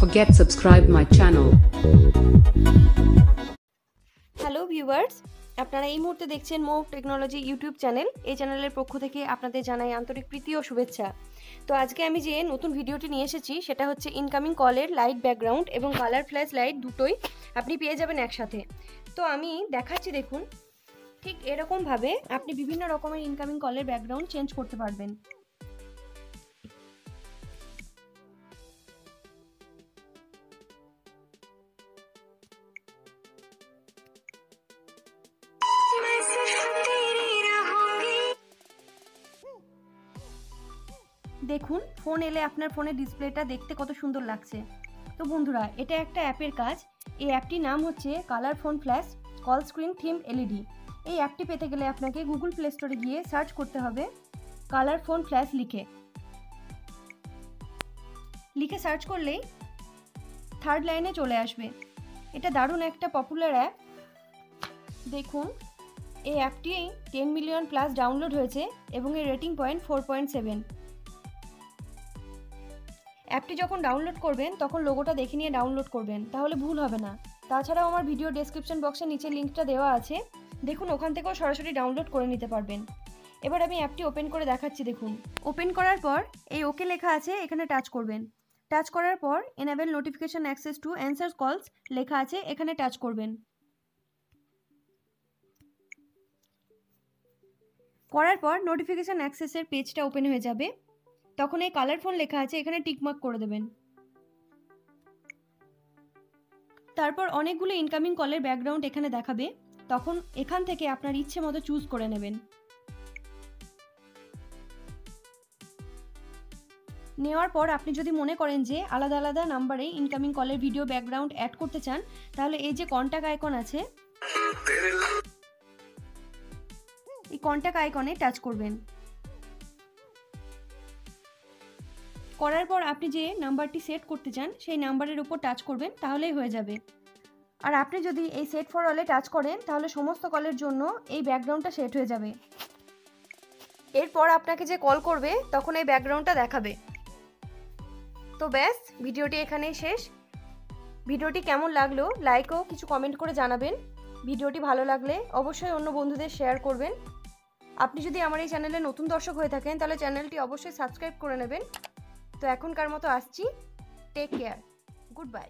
forget subscribe my channel. Hello viewers আপনারা এই মুহূর্তে দেখছেন মো টেকনোলজি ইউটিউব চ্যানেল এই চ্যানেলের পক্ষ থেকে আপনাদের জানাই আন্তরিক প্রীতি ও শুভেচ্ছা। তো আজকে আমি যে নতুন ভিডিওটি নিয়ে এসেছি, সেটা হচ্ছে ইনকামিং কলের লাইট ব্যাকগ্রাউন্ড এবং কালার ফ্ল্যাশ লাইট দুটোই আপনি পেয়ে যাবেন একসাথে। তো আমি দেখাচ্ছি দেখুন, ঠিক এরকমভাবে আপনি বিভিন্ন রকমের ইনকামিং কলের ব্যাকগ্রাউন্ড চেঞ্জ করতে পারবেন। দেখুন ফোন এলে আপনার ফোনের ডিসপ্লেটা দেখতে কত সুন্দর লাগছে। তো বন্ধুরা, এটা একটা অ্যাপের কাজ। এই অ্যাপটির নাম হচ্ছে colour phone flash call screen theme LED এই অ্যাপটি পেতে গেলে আপনাকে গুগল প্লে স্টোরে গিয়ে সার্চ করতে হবে কালার ফোন ফ্ল্যাশ লিখে। লিখে সার্চ করলেই থার্ড লাইনে চলে আসবে। এটা দারুণ একটা পপুলার অ্যাপ দেখুন, এই অ্যাপটি টেন মিলিয়ন প্লাস ডাউনলোড হয়েছে এবং এর rating point four point seven অ্যাপটি যখন ডাউনলোড করবেন, তখন লোগোটা দেখে নিয়ে ডাউনলোড করবেন, তাহলে ভুল হবে না। তাছাড়াও আমার ভিডিও ডেসক্রিপশন বক্সের নিচে লিঙ্কটা দেওয়া আছে। দেখুন, ওখান থেকেও সরাসরি ডাউনলোড করে নিতে পারবেন। এবার আমি অ্যাপটি ওপেন করে দেখাচ্ছি, দেখুন। ওপেন করার পর, এই ওকে লেখা আছে, এখানে টাচ করবেন। টাচ করার পর enable notification access to answer calls লেখা আছে, এখানে টাচ করবেন। করার পর নোটিফিকেশান অ্যাক্সেসের পেজটা ওপেন হয়ে যাবে। তখন এই কালার ফোন লেখা আছে, এখানে টিকমার্ক করে দেবেন। তারপর অনেকগুলো ইনকামিং কলের ব্যাকগ্রাউন্ড এখানে দেখাবে, তখন এখান থেকে আপনার ইচ্ছে মতো চুজ করে নেবেন। নেওয়ার পর আপনি যদি মনে করেন যে আলাদা আলাদা নাম্বারে ইনকামিং কলের ভিডিও ব্যাকগ্রাউন্ড অ্যাড করতে চান, তাহলে এই যে কন্ট্যাক্ট আইকন আছে, এই কন্ট্যাক্ট আইকনে টাচ করবেন। করার পর আপনি যে নাম্বারটি সেট করতে চান, সেই নাম্বারের উপর টাচ করবেন, তাহলেই হয়ে যাবে। আর আপনি যদি এই সেট ফর অলে টাচ করেন, তাহলে সমস্ত কলের জন্য এই ব্যাকগ্রাউন্ডটা সেট হয়ে যাবে। এরপর আপনাকে যে কল করবে, তখন এই ব্যাকগ্রাউন্ডটা দেখাবে। তো ব্যাস, ভিডিওটি এখানেই শেষ। ভিডিওটি কেমন লাগল লাইক ও কিছু কমেন্ট করে জানাবেন। ভিডিওটি ভালো লাগলে অবশ্যই অন্য বন্ধুদের শেয়ার করবেন। আপনি যদি আমার এই চ্যানেলে নতুন দর্শক হয়ে থাকেন, তাহলে চ্যানেলটি অবশ্যই সাবস্ক্রাইব করে নেবেন। তো এখনকার মতো আসছি। Take care good bye